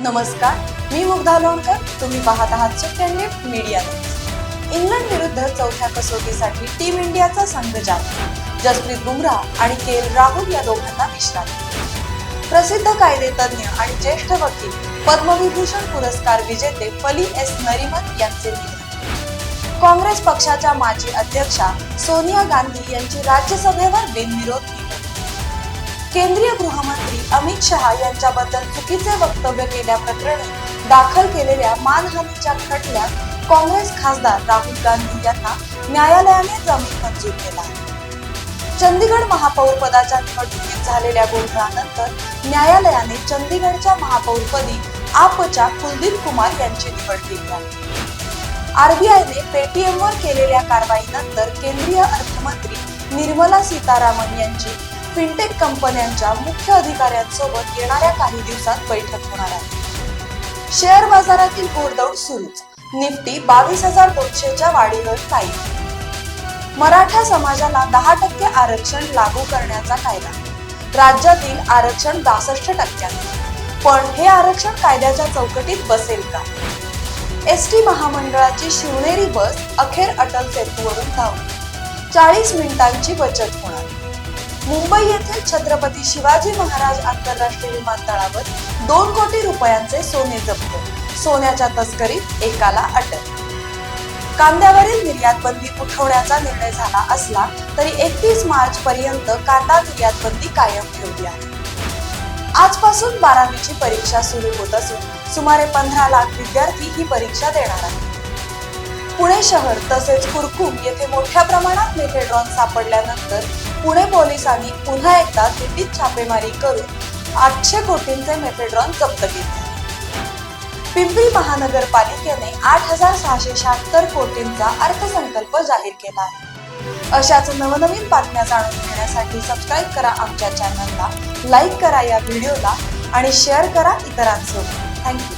नमस्कार मी मुग्धा लोणकर तुम्ही पाहत आहात सुट्यांनी मीडिया इंग्लंड विरुद्ध चौथ्या कसोटीसाठी टीम इंडियाचा संघ जात जसप्रीत बुमराह आणि के एल राहुल या दोघांना विश्रांती. प्रसिद्ध कायदेतज्ञ आणि ज्येष्ठ वकील पद्मविभूषण पुरस्कार विजेते फली एस नरिमन यांचे निधन. काँग्रेस पक्षाच्या माजी अध्यक्षा सोनिया गांधी यांची राज्यसभेवर बिनविरोध केंद्रीय गृहमंत्री अमित शहा यांच्याबद्दल चुकीचे वक्तव्य केल्याप्रकरणी दाखल केलेल्या मानहानीच्या खटल्यात काँग्रेस खासदार राहुल गांधी यांना न्यायालयाने जामीन मंजूर केला. चंदीगड महापौर पदाच्या निवडणुकीत झालेल्या गोंधळानंतर न्यायालयाने चंदीगडच्या महापौरपदी आपच्या कुलदीप कुमार यांची निवड केली आहे. आरबीआयने पेटीएमवर केलेल्या कारवाईनंतर केंद्रीय अर्थमंत्री निर्मला सीतारामन यांची फिनटेक कंपन्यांच्या मुख्य अधिकाऱ्यांसोबत येणाऱ्या काही दिवसात बैठक होणार आहे. शेअर बाजारातील घोडदौड सुरूच. निफ्टी बावीस हजार दोनशेच्या वाढीवर काही मराठा समाजाला दहा टक्के आरक्षण लागू करण्याचा कायदा. राज्यातील आरक्षण बासष्ट टक्क्यात. पण हे आरक्षण कायद्याच्या चौकटीत बसेल का? एस टी महामंडळाची शिवनेरी बस अखेर अटल सेतूवरून धावली. चाळीस मिनिटांची बचत होणार. मुंबई येथील छत्रपती शिवाजी महाराज आंतरराष्ट्रीय विमानतळावर दोन कोटी रुपयांचे सोने जप्त. सोन्याच्या तस्करीत एकाला अटक. कांद्यावरील निर्यात बंदी उठवण्याचा निर्णय झाला असला तरी एकतीस मार्च पर्यंत कांदा निर्यात बंदी कायम ठेवली आहे. आजपासून बारावीची परीक्षा सुरू होत असून सुमारे पंधरा लाख विद्यार्थी ही परीक्षा देणार आहेत. पुणे शहर तसेच कुरकुम येथे मोठ्या प्रमाणात मेथेड्रॉन सापडल्यानंतर पुणे पोलिसांनी पुन्हा एकदा दिल्लीत छापेमारी करून आठशे कोटींचे मेफेड्रॉन जप्त केले. पिंपरी महानगरपालिकेने आठ हजार सहाशे शहात्तर कोटींचा अर्थसंकल्प जाहीर केला आहे. अशाच नवनवीन बातम्या जाणून घेण्यासाठी सबस्क्राईब करा आमच्या चॅनलला लाईक करा या व्हिडिओला आणि शेअर करा इतरांसोबत. थँक्यू